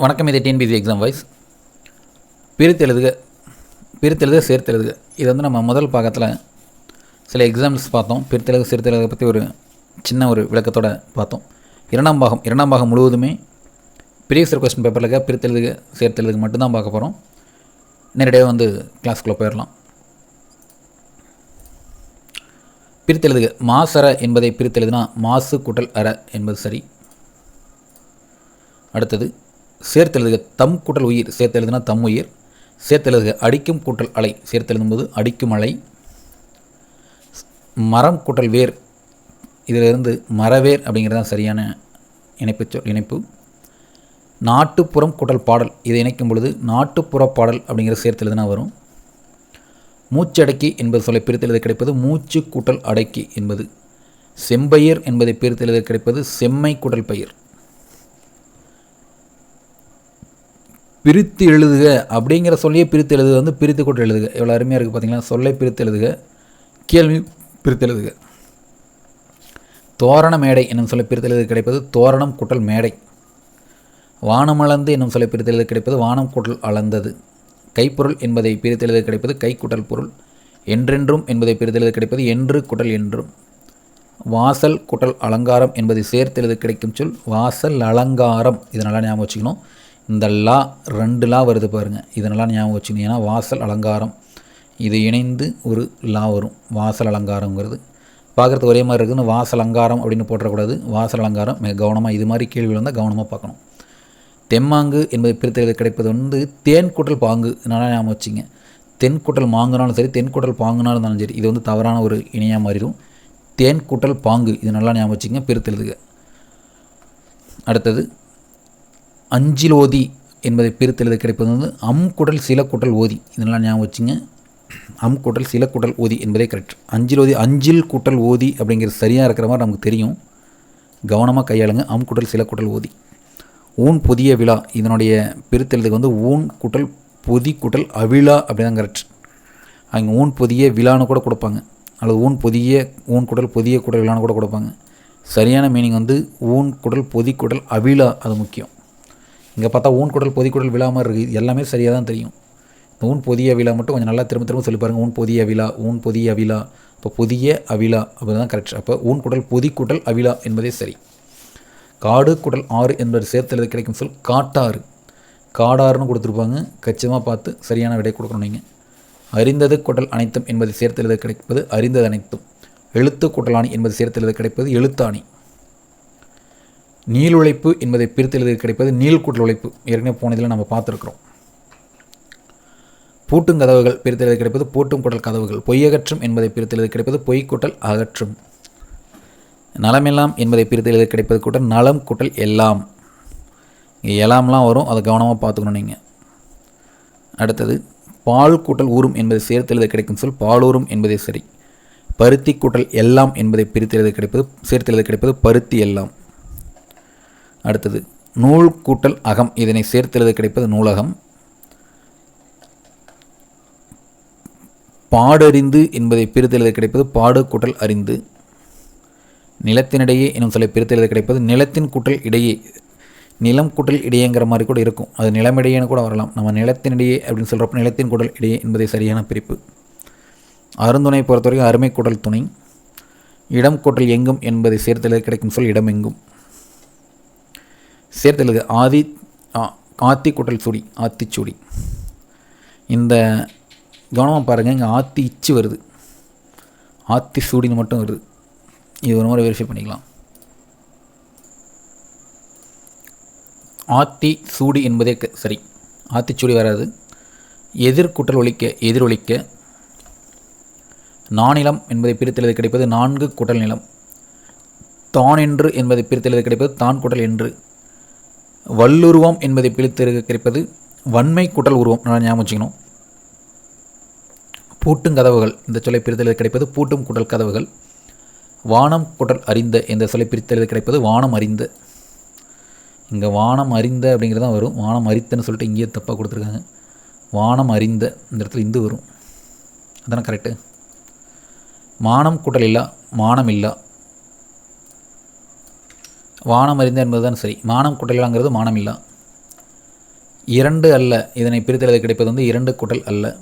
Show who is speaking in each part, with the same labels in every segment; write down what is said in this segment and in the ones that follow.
Speaker 1: வணக்கம் இது TNPSC exam wise பிரித்து எழுதுக பிரித்து இது வந்து நம்ம முதல் பாகத்தில் சில எக்ஸாம்பிள்ஸ் பார்த்தோம். பிரித்தெழுது சேர்த்தெழுத பற்றி ஒரு சின்ன ஒரு விளக்கத்தோடு பார்த்தோம். இரண்டாம் பாகம் இரண்டாம் பாகம் முழுவதுமே ப்ரீவியஸ் கொஸ்டின் பேப்பரில் இருக்க பிரித்தெழுதுக எழுதுக மட்டும்தான் பார்க்க போகிறோம் நேரடியாக வந்து கிளாஸ்க்குள்ளே போயிடலாம் பிரித்தெழுதுக மாசர என்பதை பிரித்தெழுதுனா மாசு கூட்டல் அற என்பது சரி. அடுத்தது சேர்த்தெழுதுக தம் கூட்டல் உயிர் சேர்த்தெழுதுனா தம் உயிர். சேர்த்தெழுதுக அடிக்கும் கூட்டல் அலை சேர்த்தெழுதும்போது அடிக்கும் அலை. மரம் கூட்டல் வேர் இதிலிருந்து மரவேர் அப்படிங்கிறது தான் சரியான இணைப்பு சொல் இணைப்பு. நாட்டுப்புறம் கூட்டல் பாடல் இதை இணைக்கும் பொழுது நாட்டுப்புற பாடல் அப்படிங்கிற சேர்த்தெழுதுனா வரும். மூச்சடக்கி என்பது சொல்லை பிரித்தெழுத கிடைப்பது மூச்சு கூட்டல் அடக்கி என்பது. செம்பயிர் என்பதை பிரித்தெழுத கிடைப்பது செம்மை கூட்டல் பயிர். பிரித்து எழுதுக அப்படிங்கிற சொல்லியே பிரித்து எழுதுக வந்து பிரித்து கூட்டல் எழுதுக. எவ்வளோ அருமையாக இருக்குது பார்த்தீங்களா சொல்லை பிரித்து எழுதுக கேள்வி பிரித்து எழுதுக. தோரண மேடை என்னும் சொல்ல பிரித்து எழுது கிடைப்பது தோரணம் கூட்டல் மேடை. வானமளந்து என்னும் சொல்லை பிரித்து எழுது கிடைப்பது வானம் கூட்டல் அளந்தது. கைப்பொருள் என்பதை பிரித்து எழுது கிடைப்பது கை பொருள். என்றென்றும் என்பதை பிரித்தெழுத கிடைப்பது என்று குட்டல் என்றும். வாசல் குட்டல் அலங்காரம் என்பதை சேர்த்தெழுத கிடைக்கும் சொல் வாசல் அலங்காரம். இதனால் ஞாபகம் வச்சுக்கணும். இந்த லா ரெண்டு லா வருது பாருங்கள் இதனெல்லாம் ஞாபகம் வச்சுக்கணும் ஏன்னா வாசல் அலங்காரம் இது இணைந்து ஒரு லா வரும். வாசல் அலங்காரங்கிறது பார்க்குறதுக்கு ஒரே மாதிரி இருக்குதுன்னு வாசல் அலங்காரம் அப்படின்னு போட்டக்கூடாது வாசல் அலங்காரம் மிக கவனமாக இது மாதிரி கேள்வி வந்தால் கவனமாக பார்க்கணும். தெம்மாங்கு என்பது பிரித்தெழுத கிடைப்பது வந்து தேன் குட்டல் பாங்கு. நல்லா ஞாபகம் வச்சுங்க தென் குட்டல் மாங்குனாலும் சரி தென் குட்டல் பாங்குனாலும் இருந்தாலும் சரி இது வந்து தவறான ஒரு இணையாக மாறிடும். தேன் குட்டல் பாங்கு இது நல்லா ஞாபகம் வச்சுங்க பிரித்தெழுதுக. அடுத்தது அஞ்சிலோதி என்பதை பிரித்தெழுத கிடைப்பது வந்து அம் குடல் சில குடல் ஓதி. இதெல்லாம் ஞாபகம் வச்சுங்க. அம் குட்டல் சில குடல் ஓதி என்பதே கரெக்ட் அஞ்சில் ஓதி அஞ்சில் கூட்டல் ஓதி அப்படிங்கிறது சரியாக இருக்கிற மாதிரி நமக்கு தெரியும். கவனமாக கையாளுங்க. அம் குட்டல் சில குடல் ஓதி. ஊன் புதிய விழா இதனுடைய பிரித்தெழுதுக்கு வந்து ஊன் குட்டல் பொதி குட்டல் அவிழா அப்படி தான் கரெக்ட் அவங்க ஊன் புதிய விழான்னு கூட கொடுப்பாங்க. அல்லது ஊன் புதிய ஊன் குடல் புதிய குடல் விழான்னு கூட கொடுப்பாங்க. சரியான மீனிங் வந்து ஊன் குடல் பொதி குடல் அவிழா அது முக்கியம். இங்கே பார்த்தா ஊன் குடல் பொதி குடல் விழா மாதிரி இருக்குது எல்லாமே சரியாக தான் தெரியும். இந்த ஊன் பொதிய விழா மட்டும் கொஞ்சம் நல்லா திரும்ப திரும்ப சொல்லி பாருங்கள் ஊன் பொதிய விழா ஊன் பொதிய அவிழா இப்போ புதிய அவிழா அப்படி தான் கரெக்ட் அப்போ ஊன் குடல் பொதி குடல் அவிழா என்பதே சரி. காடு குடல் ஆறு என்பது சேர்த்தெழுத கிடைக்கும் சொல் காட்டாறு. காடாறுன்னு கொடுத்துருப்பாங்க. கச்சிதமாக பார்த்து சரியான விடை கொடுக்கணும் நீங்கள் அறிந்தது குடல் அனைத்தும் என்பது சேர்த்தெழுத கிடைப்பது அறிந்தது அனைத்தும். எழுத்து குடலாணி என்பது சேர்த்தெழுத கிடைப்பது எழுத்தாணி. நீளுழைப்பு என்பதை பிரித்தெழுதி கிடைப்பது நீள்கூட்டல் உழைப்பு. ஏற்கனவே போன இதில் நம்ம பார்த்துருக்குறோம். பூட்டும் கதவுகள் பிரித்தெழுதி கிடைப்பது பூட்டும் குடல் கதவுகள். பொய்யகற்றும் என்பதை பிரித்தெழுதி கிடைப்பது பொய் கூட்டல் அகற்றும். நலமெல்லாம் என்பதை பிரித்து எழுத கிடைப்பது கூட்டல் நலம் கூட்டல் எல்லாம். இங்கே எல்லாம்லாம் வரும் அதை கவனமாக பார்த்துக்கணும் நீங்கள் அடுத்தது பால் கூட்டல் ஊறும் என்பதை சேர்த்தெழுத கிடைக்கும் சொல் பாலூரும் என்பதே சரி. பருத்தி கூட்டல் எல்லாம் என்பதை பிரித்தெழுத கிடைப்பது சேர்த்தெழுத கிடைப்பது பருத்தி எல்லாம். அடுத்தது நூல் கூட்டல் அகம் இதனை சேர்த்தெழுத கிடைப்பது நூலகம். பாடறிந்து என்பதை பிரித்தெழுத கிடைப்பது பாடு கூட்டல் அறிந்து. நிலத்தினிடையே என்னும் சொல்லை பிரித்தெழுத கிடைப்பது நிலத்தின் கூட்டல் இடையே. நிலம் கூட்டல் இடையேங்கிற மாதிரி கூட இருக்கும். அது நிலமிடையேன்னு கூட வரலாம். நம்ம நிலத்தினிடையே அப்படின்னு சொல்கிறப்ப நிலத்தின் கூட்டல் இடையே என்பதை சரியான பிரிப்பு. அருந்துணை பொறுத்தவரைக்கும் அருமை கூட்டல் துணை. இடம் கூட்டல் எங்கும் என்பதை சேர்த்தெழுத கிடைக்கும் சொல் இடம் எங்கும். சேர்த்தெழுது ஆதி ஆத்தி குட்டல் சுடி ஆத்திச்சுடி இந்த கவனமாக பாருங்கள் இங்கே ஆத்தி இச்சு வருது. ஆத்தி சூடின்னு மட்டும் வருது. இது ஒரு முறை வெரிஃபை பண்ணிக்கலாம். ஆத்தி சூடி என்பதே சரி ஆத்திச்சூடி வராது. எதிர்குட்டல் ஒழிக்க எதிரொலிக்க நானிலம் என்பதை பிரித்தெழுது கிடைப்பது நான்கு குட்டல் நிலம். தான் என்று என்பதை பிரித்தெழுது கிடைப்பது தான் குட்டல் என்று. வல்லுருவம் என்பதை பிரித்தெழுத கிடைப்பது வன்மை குடல் உருவம் நல்லா ஞாபகம் வச்சுக்கணும். பூட்டும் கதவுகள் இந்த சொல்லை பிரித்தலில் கிடைப்பது பூட்டும் குடல் கதவுகள். வானம் குடல் அறிந்த இந்த சொல்லை பிரித்தலில் கிடைப்பது வானம் அறிந்த. இங்கே வானம் அறிந்த அப்படிங்கிறது தான் வரும். வானம் அறித்தன்னு சொல்லிட்டு இங்கேயே தப்பாக கொடுத்துருக்காங்க. வானம் அறிந்த இந்த இடத்துல இந்து வரும். அதானே கரெக்டு மானம் குடல் இல்லா மானம் இல்லா. வானம் அறிந்த என்பது தான் சரி. மானம் குடலாங்கிறது மானம் இல்லா. இரண்டு அல்ல இதனை பிரித்தெழுத கிடைப்பது வந்து இரண்டு குடல் அல்ல.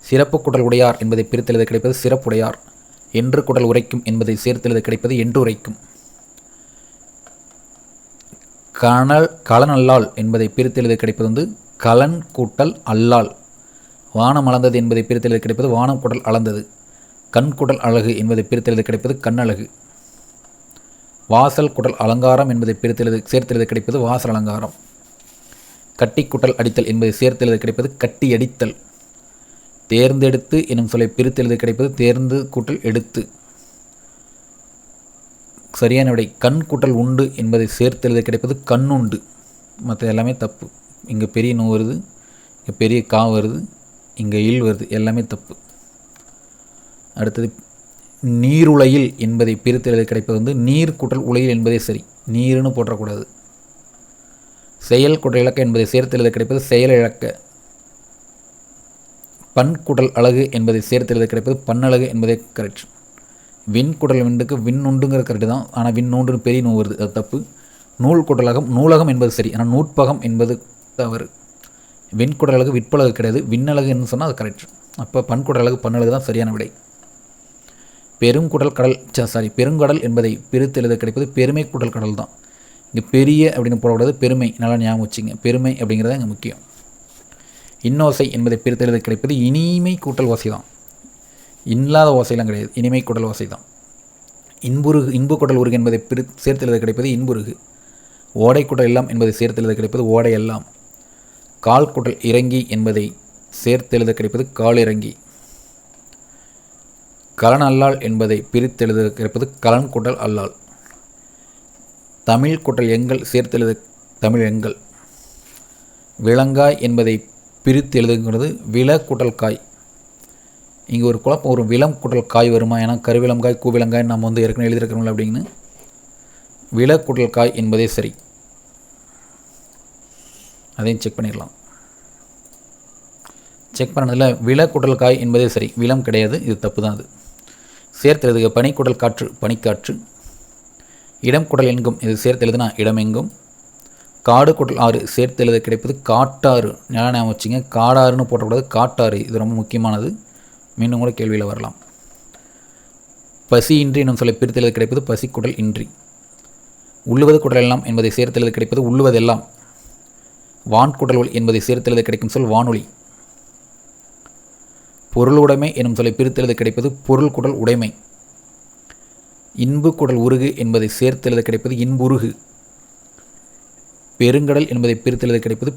Speaker 1: சிறப்பு குடல் உடையார் என்பதை பிரித்தெழுத கிடைப்பது சிறப்புடையார் என்று குடல் உரைக்கும் என்பதை சேர்த்தெழுத கிடைப்பது என்று உரைக்கும். கணல் கலனல்லால் என்பதை பிரித்தெழுத கிடைப்பது வந்து கலன் கூட்டல் அல்லால். வானம் அளந்தது என்பதை பிரித்தெழுத கிடைப்பது வானம் குடல் அளந்தது. கண் குடல் அழகு என்பதை பிரித்தெழுத கிடைப்பது கண்ணழகு வாசல் குடல் அலங்காரம் என்பதை பிரித்தெழுது சேர்த்தெழுத கிடைப்பது வாசல் அலங்காரம். கட்டி குட்டல் அடித்தல் என்பதை சேர்த்தெழுத கிடைப்பது கட்டி அடித்தல் தேர்ந்தெடுத்து எனும் சொல்லை பிரித்தெழுது கிடைப்பது தேர்ந்து கூட்டல் எடுத்து. சரியான விடை கண் கூட்டல் உண்டு என்பதை சேர்த்தெழுத கிடைப்பது கண்ணுண்டு மற்ற எல்லாமே தப்பு. இங்கே பெரிய நோ வருது இங்கே பெரிய கா வருது இங்கே இல் வருது எல்லாமே தப்பு. அடுத்தது நீருளையில் என்பதை பிரித்தெழுத கிடைப்பது வந்து நீர் குற்றல் உலையில் என்பதே சரி. நீருன்னு போற்றக்கூடாது. செயல் குடல் இலக்க என்பதை சேர்த்தெழுத கிடைப்பது செயல் இழக்க பண்குடல் அழகு என்பதை சேர்த்தெழுத கிடைப்பது பண்ணழகு என்பதே கரெக்ட் விண் குடல் விண்டுக்கு விண் உண்டுங்கிற கரெக்டு தான். ஆனால் விண் நூன்று பெரிய நூ வருது. அது தப்பு. நூல் குடலகம் நூலகம் என்பது சரி. ஆனால் நூற்பகம் என்பது தவறு. விண்குடலகு விற்பலகு கிடையாது. விண்ணழகுன்னு சொன்னால் அது கரெக்ட் அப்போ பண்குடலகு அழகு தான் சரியான விடை. பெருங்குடல் கடல் சாரி பெருங்கடல் என்பதை பிரித்து எழுத கிடைப்பது பெருமை குடல் கடல் தான். இங்கே பெரிய அப்படின்னு போடக்கூடாது பெருமை. நல்லா ஞாபகம் வச்சுங்க. பெருமை அப்படிங்கிறது இங்கே முக்கியம். இன்னோசை என்பதை பிரித்து எழுத கிடைப்பது இனிமை கூட்டல் ஓசை தான். இல்லாத ஓசையெல்லாம் கிடையாது. இனிமை குடல் ஓசை தான். இன்புருகு இன்பு குடல் உருகு என்பதை பிரி சேர்த்து எழுத கிடைப்பது இன்புருகு. ஓடை குடல் எல்லாம் என்பதை சேர்த்து எழுத கிடைப்பது ஓடை எல்லாம். கால் குடல் இறங்கி என்பதை சேர்த்து எழுத கிடைப்பது கால் இறங்கி. கலன் அல்லால் என்பதை பிரித்தெழுதிருப்பது கலன் குடல் அல்லால். தமிழ் குட்டல் எங்கள் சேர்த்தெழுது தமிழ் எங்கள் விலங்காய் என்பதை பிரித்து எழுதுங்கிறது வில குட்டல் காய். இங்கே ஒரு குழப்பம் ஒரு விலம் குட்டல் காய் வருமா? ஏன்னா கருவிலங்காய் கூவிலங்காய் நம்ம வந்து ஏற்கனவே எழுதியிருக்கிறோம்ல அப்படின்னு. வில குட்டல் காய் என்பதே சரி. அதையும் செக் பண்ணிடலாம். செக் பண்ணதில் வில குட்டல் காய் என்பதே சரி. விலம் கிடையாது. இது தப்பு தான் அது. சேர்த்தெழுதுக. பனிக்குடல் காற்று பனிக்காற்று. இடம் குடல் எங்கும் இது சேர்த்தெழுதுனா இடமெங்கும். காடு குடல் ஆறு சேர்த்தெழுத கிடைப்பது காட்டாறு. நல்லா ஞாபகம் வச்சுங்க. காடாறுன்னு போட்டக்கூடாது காட்டாறு. இது ரொம்ப முக்கியமானது. மீண்டும் கூட கேள்வியில் வரலாம். பசி இன்றி என்னும் சொல்லை பிரித்தெழுத கிடைப்பது பசிக்குடல் இன்றி. உள்ளுவது குடல் எல்லாம் என்பதை சேர்த்தெழுத கிடைப்பது உள்ளுவதெல்லாம். வான்குடல் ஒளி என்பதை சேர்த்தெழுத கிடைக்கும் சொல் வானொலி. பொருளுடைமை எனும் சொல்லை பிரித்தெழுத கிடைப்பது பொருள் குடல் உடைமை. இன்பு குடல் உருகு என்பதை சேர்த்தெழுத கிடைப்பது இன்புருகு பெருங்கடல் என்பதை பிரித்தெழுத கிடைப்பது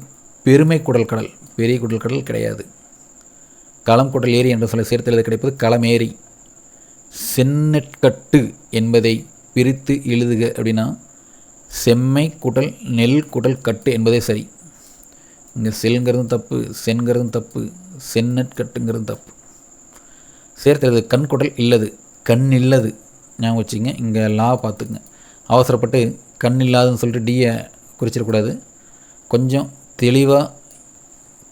Speaker 1: பெருமை குடல் கடல் பெரிய குடல் கடல் கிடையாது. களம் குடல் ஏரி என்ற சொல்லை சேர்த்தெழுத கிடைப்பது களமேரி செந்நெற்கட்டு என்பதை பிரித்து எழுதுக அப்படின்னா செம்மை குடல் நெல் குடல் கட்டு என்பதே சரி. இங்கே செல்ங்கிறதும் தப்பு சென்கிறதும் தப்பு. சென்னட்கட்டுங்கிறது தப்பு. சேர்த்துறது கண்குடல் இல்லது கண் இல்லது. ஞாபகம் வச்சுங்க இங்கே லா பார்த்துக்குங்க. அவசரப்பட்டு கண் இல்லாதுன்னு சொல்லிட்டு டியை குறிச்சிடக்கூடாது. கொஞ்சம் தெளிவாக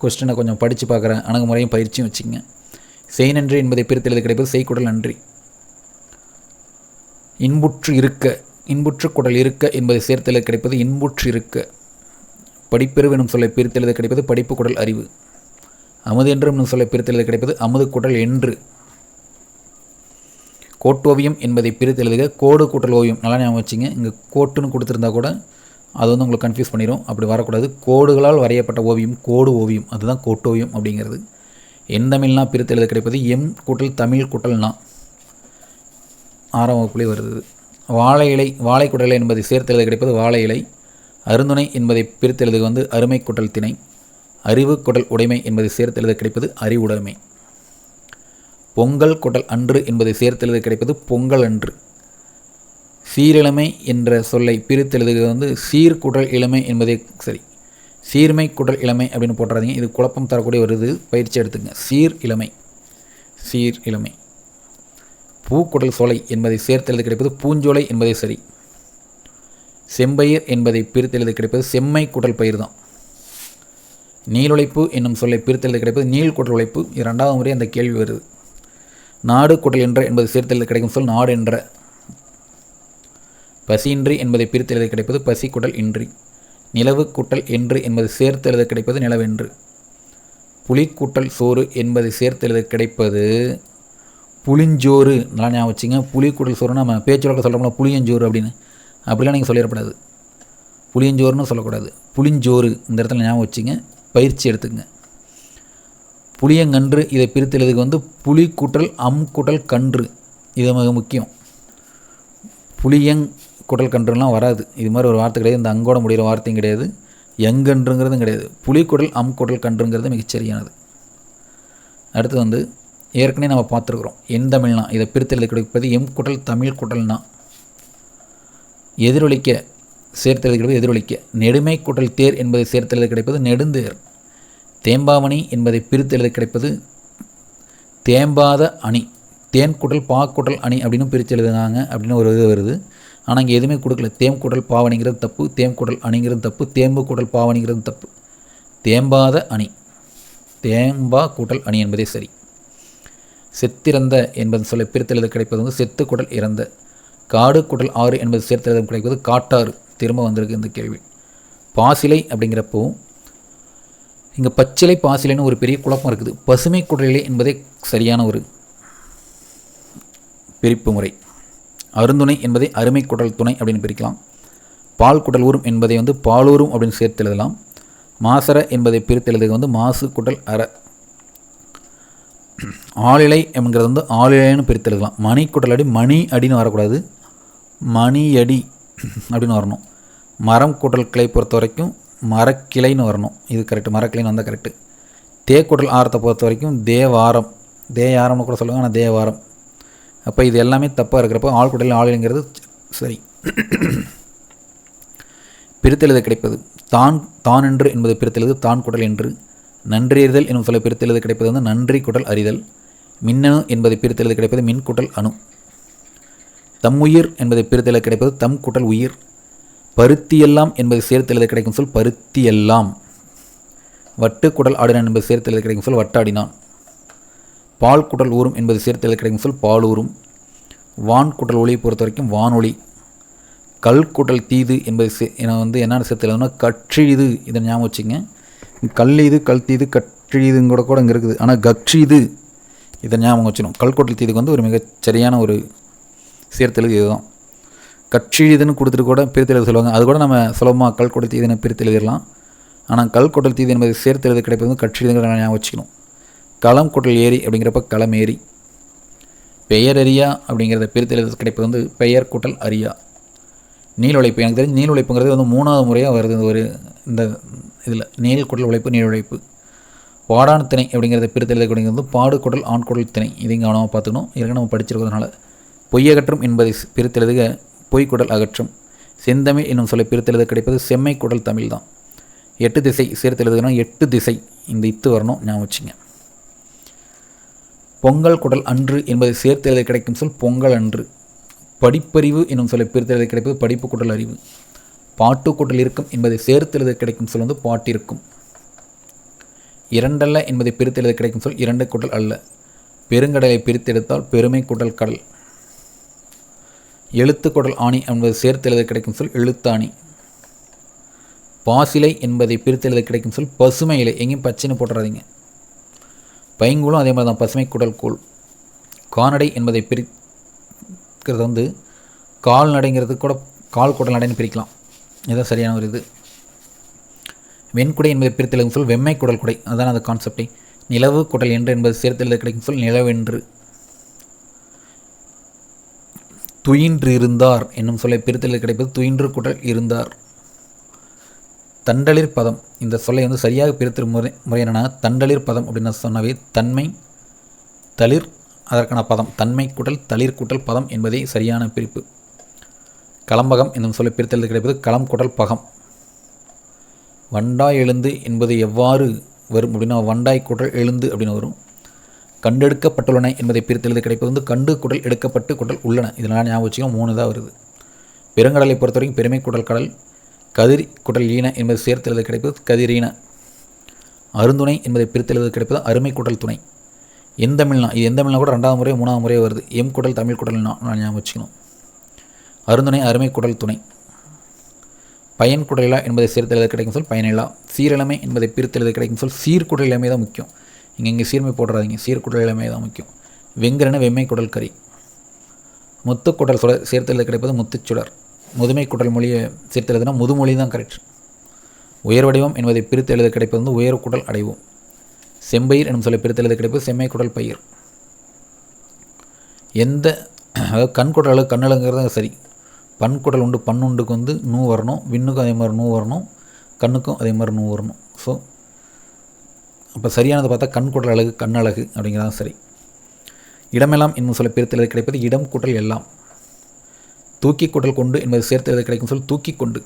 Speaker 1: கொஸ்டினை கொஞ்சம் படித்து பார்க்குற அணுகுமுறையும் பயிற்சியும் வச்சுங்க செய் நன்றி என்பதை பிரித்தெழுது கிடைப்பது செய்குடல் நன்றி. இன்புற்று இருக்க இன்புற்று குடல் இருக்க என்பதை சேர்த்தெழுத கிடைப்பது இன்புற்று இருக்க. படிப்பெருவு எனும் சொல்லை பிரித்தெழுத கிடைப்பது படிப்பு குடல் அறிவு. அமுது என்று என்னும் சொல்லை பிரித்தெழுத கிடைப்பது அமுது குடல் என்று. கோட்டோவியம் என்பதை பிரித்து எழுதுக. கோடு கூட்டல் ஓவியம். நல்லா ஞாபகம் வச்சுங்க. இங்கே கோட்டுன்னு கொடுத்துருந்தா கூட அது வந்து உங்களுக்கு கன்ஃபியூஸ் பண்ணிடும் அப்படி வரக்கூடாது. கோடுகளால் வரையப்பட்ட ஓவியம் கோடு ஓவியம். அதுதான் கோட்டோவியம் அப்படிங்கிறது. எந்தமிழ்னா பிரித்து எழுத கிடைப்பது எம் கூட்டல் தமிழ் கூட்டல்னா ஆறாம் வகுப்புலேயே வருது வாழை இலை வாழை குடலை என்பதை சேர்த்து எழுத கிடைப்பது வாழை இலை. அருந்துணை என்பதை பிரித்தெழுதுக வந்து அருமை கூட்டல் திணை. அறிவு குடல் உடைமை என்பதை சேர்த்தெழுத கிடைப்பது அறிவுடைமை பொங்கல் குடல் அன்று என்பதை சேர்த்தெழுத கிடைப்பது பொங்கல் அன்று. சீரிழமை என்ற சொல்லை பிரித்தெழுதுகிறது வந்து சீர்குடல் இளமை என்பதே சரி சீர்மை குடல் இளமை அப்படின்னு போட்டுறாதீங்க. இது குழப்பம் தரக்கூடிய வருது பயிற்சி எடுத்துங்க. சீர் இளமை. சீர் இளமை. பூக்குடல் சோலை என்பதை சேர்த்தெழுத கிடைப்பது பூஞ்சோலை என்பதே சரி. செம்பயிர் என்பதை பிரித்தெழுத கிடைப்பது செம்மை குடல் பயிர் தான் நீளுழைப்பு என்னும் சொல்லை பிரித்தெழுத கிடைப்பது நீள் குடல் உழைப்பு. இது ரெண்டாவது முறை அந்த கேள்வி வருது. நாடு குடல் என்ற என்பது சேர்த்தெழுத கிடைக்கும் சொல் நாடு என்ற. பசியின்றி என்பதை பிரித்தெழுத கிடைப்பது பசி குடல் இன்றி. நிலவு கூட்டல் என்று என்பது சேர்த்தெழுத கிடைப்பது நிலவென்று. புளி கூட்டல் சோறு என்பதை சேர்த்து கிடைப்பது புளிஞ்சோறு. நல்லா ஞாபகம் வச்சுங்க. புளி கூட்டல் சோறு நம்ம பேச்சுவழக்க சொல்கிறோம்ல புளியஞ்சோறு அப்படின்னு. அப்படிலாம் நீங்கள் சொல்லிடக்கூடாது புளியஞ்சோறுன்னு சொல்லக்கூடாது. புளிஞ்சோறு. இந்த இடத்துல ஞாபகம் வச்சுங்க. பயிற்சி எடுத்துக்கங்க. புளியங்கன்று இதை பிரித்தெழுதுக்கு வந்து புளி கூட்டல் அம் கூட்டல் கன்று இது மிக முக்கியம். புளியங் குடல் கன்றுலாம் வராது. இது மாதிரி ஒரு வார்த்தை கிடையாது. இந்த அங்கோட முடிகிற வார்த்தையும் கிடையாது. எங்கன்றுங்கிறதும் கிடையாது. புலிக்குடல் அம் குடல் கன்றுங்கிறது மிகச்சரியானது அடுத்து வந்து ஏற்கனவே நம்ம பார்த்துருக்குறோம். என் தமிழ்னா இதை பிரித்தெழுதி கிடைப்பது எம் குடல் தமிழ் குடல்னா எதிரொலிக்க சேர்த்தெழுதி கிடைப்பது எதிரொலிக்க. நெடுமை குடல் தேர் என்பதை சேர்த்தெழுதி கிடைப்பது நெடுந்தேர். தேம்பாமணி என்பதை பிரித்தெழுதி கிடைப்பது தேம்பாத அணி. தேன் குடல் பா குடல் அணி அப்படின்னு பிரித்து எழுதுனாங்க அப்படின்னு ஒரு இது வருது. ஆனால் இங்கே எதுவுமே கொடுக்கல. தேம் பாவணிங்கிறது தப்பு. தேம் குடல் அணிங்கிறது தப்பு. தேம்பு குடல் பாவணிங்கிறது தப்பு. தேம்பாத அணி. தேம்பா கூட்டல் அணி என்பதே சரி. செத்திறந்த என்பது சொல்ல பிரித்தெழுத கிடைப்பது வந்து செத்து குடல் இறந்த. காடு குடல் ஆறு என்பது சேர்த்தெழுதம் கிடைப்பது காட்டாறு. திரும்ப வந்திருக்கு இந்த கேள்வி. பாசிலை அப்படிங்கிறப்போ இங்கே பச்சிலை பாசிலைன்னு ஒரு பெரிய குழப்பம் இருக்குது. பசுமை குடலிலை என்பதே சரியான ஒரு பிரிப்பு முறை. அருந்துணை என்பதை அருமை குடல் துணை அப்படின்னு பிரிக்கலாம். பால் குடல் ஊரும் என்பதை வந்து பாலூரும் அப்படின்னு சேர்த்து எழுதலாம். மாசர என்பதை பிரித்து எழுதுறது வந்து மாசு குடல் அற. ஆளிலை என்கிறது வந்து ஆளிலைன்னு பிரித்து எழுதலாம். மணி குடல் அடி மணி அடின்னு வரக்கூடாது. மணி அடி அப்படின்னு வரணும். மரம் குடல் கிளை பொறுத்த வரைக்கும் மரக்கிளைன்னு வரணும். இது கரெக்டு மரக்கிளைன்னு வந்தால் கரெக்டு தேக்குடல் ஆரத்தை பொறுத்த வரைக்கும் தேவாரம். தேயாரம்னு கூட சொல்லுவாங்க ஆனால் தேவாரம். அப்போ இது எல்லாமே தப்பாக இருக்கிறப்போ ஆழ்குடல் ஆளுங்கிறது சரி. பிரித்தெழுத கிடைப்பது. தான் தான் என்று என்பது பிரித்தெழுது தான் குடல் என்று. நன்றியறிதல் என்னும் சொல்ல பிரித்தெழுது கிடைப்பது வந்து நன்றி குடல் அறிதல். மின்னணு என்பது பிரித்தெழுது கிடைப்பது மின் அணு. தம் உயிர் என்பதை பிரித்தெழுத கிடைப்பது தம் குடல் உயிர். பருத்தியெல்லாம் என்பது சேர்த்தெழுத கிடைக்கும் சொல் பருத்தியெல்லாம். வட்டு குடல் ஆடினான் என்பது சேர்த்தெழுத கிடைக்கும் சொல் வட்டாடினான். பால் குடல் ஊறும் என்பது சேர்த்தெழுத கிடைக்கும் சொல் பாலூரும் வான் குடல் ஒளியை பொறுத்த வரைக்கும் வானொலி கல் குடல் தீது என்பது சே வந்து என்னென்ன சேர்த்து எழுதணும்னா கற்றிது. இதை ஞாபகம் வச்சுங்க கல் இது கல் தீது கற்றிதுங்க கூட கூட இங்கே இருக்குது. ஆனால் கற்றிது. இதை ஞாபகம் வச்சிடும் கல் குடல் தீதுக்கு வந்து ஒரு மிகச் சரியான ஒரு சேர்த்தெழுது இதுதான். இதுன்னு கொடுத்துட்டு கூட பிரித்து சொல்லுவாங்க. அது கூட நம்ம சுலபமாக கல் குடல் இதுன்னு பிரித்தெழுதிடலாம். ஆனால் கல் குடல் தீது என்பது சேர்த்து எழுத கிடைப்பது வந்து எழுதுங்கிற ஞாபகம் வச்சுக்கணும். களம் குடல் ஏரி அப்படிங்கிறப்ப களம் ஏரி. பெயர் அறியா அப்படிங்கிறத பிரித்து எழுத கிடைப்பது வந்து பெயர் கூட்டல் அரியா நீல் உழைப்பு எனக்கு தெரிஞ்சு நீல் உழைப்புங்கிறது வந்து மூணாவது முறையாக வருது இந்த ஒரு இந்த இதில். நீல் குடல் உழைப்பு நீல் உழைப்பு. பாடான் திணை அப்படிங்கிறத பிரித்து எழுதக்கூடியது வந்து பாடு குடல் ஆண் குடல் திணை. இதையும் கவனமாக பார்த்துக்கணும். ஏற்கனவே நம்ம படிச்சிருக்கிறதுனால பொய்யகற்றும் என்பதை பிரித்தெழுதுக பொய்க்குடல் அகற்றும். செந்தமிழ் என்னும் சொல்லை பிரித்தெழுத கிடைப்பது செம்மை குடல் தமிழ் தான். எட்டு திசை சேர்த்தெழுதுனா எட்டு திசை. இந்த இத்து வரணும் ஞாபகம் வச்சுங்க. பொங்கல் குடல் அன்று என்பதை சேர்த்து எழுத கிடைக்கும் சொல் பொங்கல் அன்று. படிப்பறிவு என்னும் சொல்லை பிரித்தெழுத கிடைப்பது படிப்பு குடல் அறிவு. பாட்டு குடல் இருக்கும் என்பதை சேர்த்தெழுத கிடைக்கும் சொல் வந்து பாட்டிருக்கும். இரண்டல்ல என்பதை பிரித்தெழுத கிடைக்கும் சொல் இரண்டு குடல் அல்ல. பெருங்கடலை பிரித்தெடுத்தால் பெருமை குடல் கடல். எழுத்து குடல் ஆணி என்பது சேர்த்து எழுத கிடைக்கும் சொல் எழுத்தாணி. பாசிலை என்பதை பிரித்து எழுத கிடைக்கும் சொல் பசுமை இலை எங்கேயும் பச்சைன்னு போட்டுறாதீங்க. பைங்கூலும் அதே மாதிரி தான் பசுமை குடல் கூழ். கால்நடை என்பதை பிரிக்கிறது வந்து கால்நடைங்கிறது கூட கால் குடல் நடைன்னு பிரிக்கலாம். இதுதான் சரியான ஒரு இது. வெண்குடை என்பதை பிரித்தெழுதும் சொல் வெம்மை குடல் குடை. அதுதான் அந்த கான்செப்டை நிலவு குடல் என்று என்பது சேர்த்தெழுத கிடைக்கும் சொல் நிலவென்று. துயின்று இருந்தார் என்னும் சொல்லை பிரித்தலில் கிடைப்பது துயின்று குடல் இருந்தார். தண்டளிர் பதம். இந்த சொல்லை வந்து சரியாக பிரித்து முறை முறை என்னென்னா தண்டளிர் பதம் அப்படின்னு சொன்னவே தன்மை தளிர் அதற்கான பதம். தன்மை குடல் தளிர் கூட்டல் பதம் என்பதே சரியான பிரிப்பு. களம்பகம் என்னும் சொல்லை பிரித்தலில் கிடைப்பது களம் குடல் பகம். வண்டாய் எழுந்து என்பது எவ்வாறு வரும் அப்படின்னா வண்டாய் குடல் எழுந்து அப்படின்னு வரும். கண்டெடுக்கப்பட்டுள்ளன என்பதை பிரித்தெழுது கிடைப்பது வந்து கண்டு குடல் எடுக்கப்பட்டு குடல் உள்ளன. இதனால் ஞாபகம் வச்சுக்கோ மூணு தான் வருது. பெருங்கடலை பொறுத்தவரைக்கும் பெருமை குடல் கடல் கதிர் குடல் ஈன என்பது சேர்த்தெழுத கிடைப்பது கதிரீன அருந்துணை என்பதை பிரித்தெழுது கிடைப்பது அருமை குடல் துணை. எந்தமிழ்னா இது எந்தமிழ்னா கூட ரெண்டாவது முறை மூணாவது முறையாக வருது. எம் குடல் தமிழ் குடல்னா நான் ஞாபகம் வச்சுக்கணும். அருந்துணை அருமை குடல் துணை. பயன் குடலா என்பதை சேர்த்தெழுத கிடைக்கும் சொல் பயனிலா சீரழமை என்பதை பிரித்தெழுத கிடைக்கும் சொல் சீர்குடல் இளமை தான் முக்கியம். இங்கே இங்கே சீர்மை போடுறாதீங்க. சீர்குடல் இளமை தான் முக்கியம். வெங்கரன வெம்மை குடல் கறி. முத்துக்குடல் சுடர் சேர்த்தலில் கிடைப்பது முத்துச்சுடர் முதுமை குடல் மொழியை சேர்த்தெழுதுனா முதுமொழி தான் கரெக்ட் உயர் வடிவம் என்பதை பிரித்து எழுத கிடைப்பது வந்து உயர் குடல் அடைவோம். செம்பயிர் எனும் சொல்ல பிரித்து எழுத கிடைப்பது செம்மை குடல் பயிர். எந்த அதாவது கண் குடல் கண்ணலுங்கிறது சரி. பண் குடல் உண்டு பண்ணுண்டுக்கு வந்து நூ வரணும். விண்ணுக்கும் அதே மாதிரி நூ வரணும். கண்ணுக்கும் அதே மாதிரி நூ வரணும். ஸோ அப்போ சரியானது பார்த்தா கண் குடல் அழகு கண்ணழகு அப்படிங்கிறதான் சரி. இடமெல்லாம் என்னும் சொல்ல பிரித்து கிடைப்பது? இடம் கூட்டல் எல்லாம். தூக்கி குடல் கொண்டு என்பது சேர்த்தெழுத கிடைக்கும் சொல்? தூக்கி கொண்டு.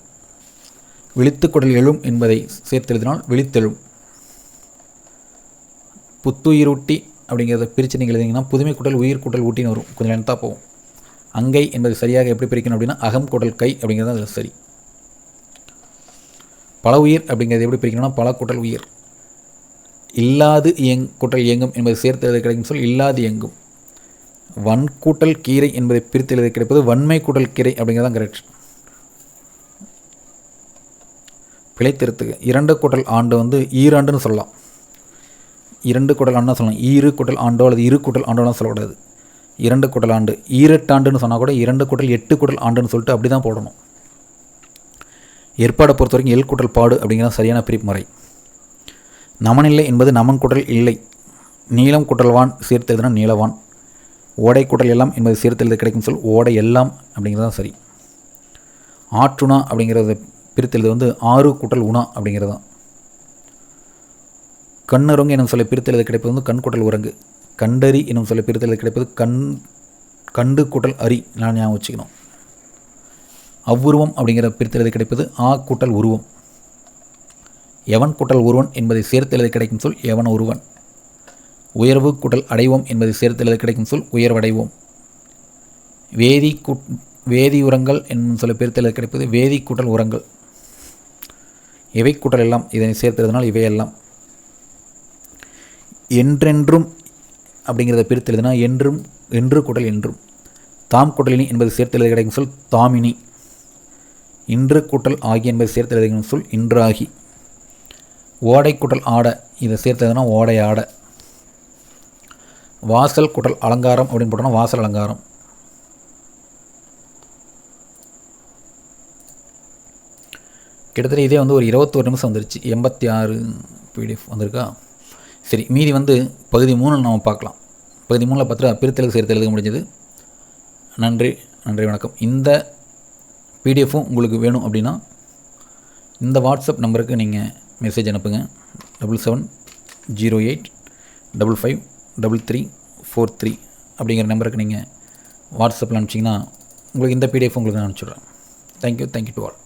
Speaker 1: விழித்து குடல் எழும் என்பதை சேர்த்தெழுதினால் விழித்தெழும். புத்துயிரூட்டி அப்படிங்கிறத பிரித்து நீங்கள் எழுதிங்கன்னா புதுமை குடல் உயிர் குடல் ஊட்டின்னு வரும். கொஞ்சம் லென்த்தாக போகும். அங்கை என்பது சரியாக எப்படி பிரிக்கணும் அப்படின்னா அகம் குடல் கை அப்படிங்கிறது அதில் சரி. பல உயிர் அப்படிங்கிறது எப்படி பிரிக்கணும்னா பல குடல் உயிர். இல்லாது இயங் கூட்டல் இயங்கும் என்பதை சேர்த்து எழுத கிடைக்கும் சொல் இல்லாது இயங்கும். வன்கூட்டல் கீரை என்பதை பிரித்து எழுத கிடைப்பது வன்மை கூட்டல் கீரை அப்படிங்கிறது தான் கரெக்ட் பிழைத்திருத்து இரண்டு கூட்டல் ஆண்டு வந்து ஈராண்டுன்னு சொல்லலாம். இரண்டு கூட்டல் ஆண்டுனா சொல்லலாம். ஈரு கூட்டல் ஆண்டோ அல்லது இரு கூட்டல் ஆண்டோலாம் சொல்லக்கூடாது. இரண்டு கூட்டல் ஆண்டு ஈரெட்டாண்டுன்னு சொன்னால் கூட இரண்டு கூட்டல் எட்டு கூட்டல் ஆண்டுன்னு சொல்லிட்டு அப்படி தான் போடணும். ஏற்பாடை பொறுத்த வரைக்கும் எல் கூட்டல் பாடு அப்படிங்கிறது சரியான பிரிப்பு முறை. நமனில்லை என்பது நமன் குடல் இல்லை. நீளம் குடல்வான் சேர்த்தெழுதுனா நீளவான். ஓடை குடல் எல்லாம் என்பது சேர்த்து கிடைக்கும் சொல் ஓடை எல்லாம் அப்படிங்கிறது தான் சரி. ஆற்றுணா அப்படிங்கிறத பிரித்தெழுது வந்து ஆறு குட்டல் உணா அப்படிங்கிறது தான் கண்ணுறங்கு எனும் சொல்ல பிரித்தெழுது கிடைப்பது வந்து கண் குட்டல் உறங்கு. கண்டறி எனும் சொல்ல பிரித்தெழுது கிடைப்பது கண் கண்டு குட்டல் அரி நான் ஞாபகம் வச்சுக்கணும். அவ்வுருவம் அப்படிங்கிற பிரித்தெழுது கிடைப்பது ஆ கூட்டல் உருவம். எவன் கூட்டல் ஒருவன் என்பதை சேர்த்தெழுத கிடைக்கும் சொல் எவன் ஒருவன். உயர்வு கூட்டல் அடைவோம் என்பதை சேர்த்தெழுத கிடைக்கும் சொல் உயர்வடைவோம். வேதி கூட் வேதி உரங்கள் என்னும் சொல்ல பிரித்தெழுத கிடைப்பது வேதி கூட்டல் உரங்கள். இவை கூட்டல் எல்லாம் இதனை சேர்த்தெழுதினால் இவையெல்லாம். என்றென்றும் அப்படிங்கிறத பிரித்தெழுதினா என்றும் என்று கூட்டல் என்றும். தாம் கூட்டலினி என்பது சேர்த்தெழுத கிடைக்கும் சொல் தாமினி. இன்று கூட்டல் ஆகி என்பதை சேர்த்தெழுதுகிற சொல் இன்றாகி. ஓடை குட்டல் ஆடை இதை சேர்த்ததுன்னா ஓடை ஆடை வாசல் குட்டல் அலங்காரம் அப்படின்னு போட்டோம்னா வாசல் அலங்காரம். கிட்டத்தட்ட இதே வந்து ஒரு இருபத்தோரு நிமிஷம் வந்துருச்சு. எண்பத்தி ஆறு பிடிஎஃப் வந்திருக்கா? சரி மீதி வந்து பகுதி மூணு நம்ம பார்க்கலாம். பகுதி மூணில் பார்த்துட்டு பிரித்தெழுது சேர்த்து எழுத முடிஞ்சது. நன்றி நன்றி வணக்கம். இந்த பிடிஎஃப்பும் உங்களுக்கு வேணும் அப்படின்னா இந்த வாட்ஸ்அப் நம்பருக்கு நீங்கள் மெசேஜ் அனுப்புங்க. Double seven zero eight double five double three four three அப்படிங்கிற நம்பருக்கு நீங்கள் வாட்ஸ்அப்பில் அனுப்பிச்சிங்கன்னா உங்களுக்கு இந்த பிடிஎஃப் உங்களுக்கு நான் அனுப்பிச்சிடுறேன். Thank you thank you to all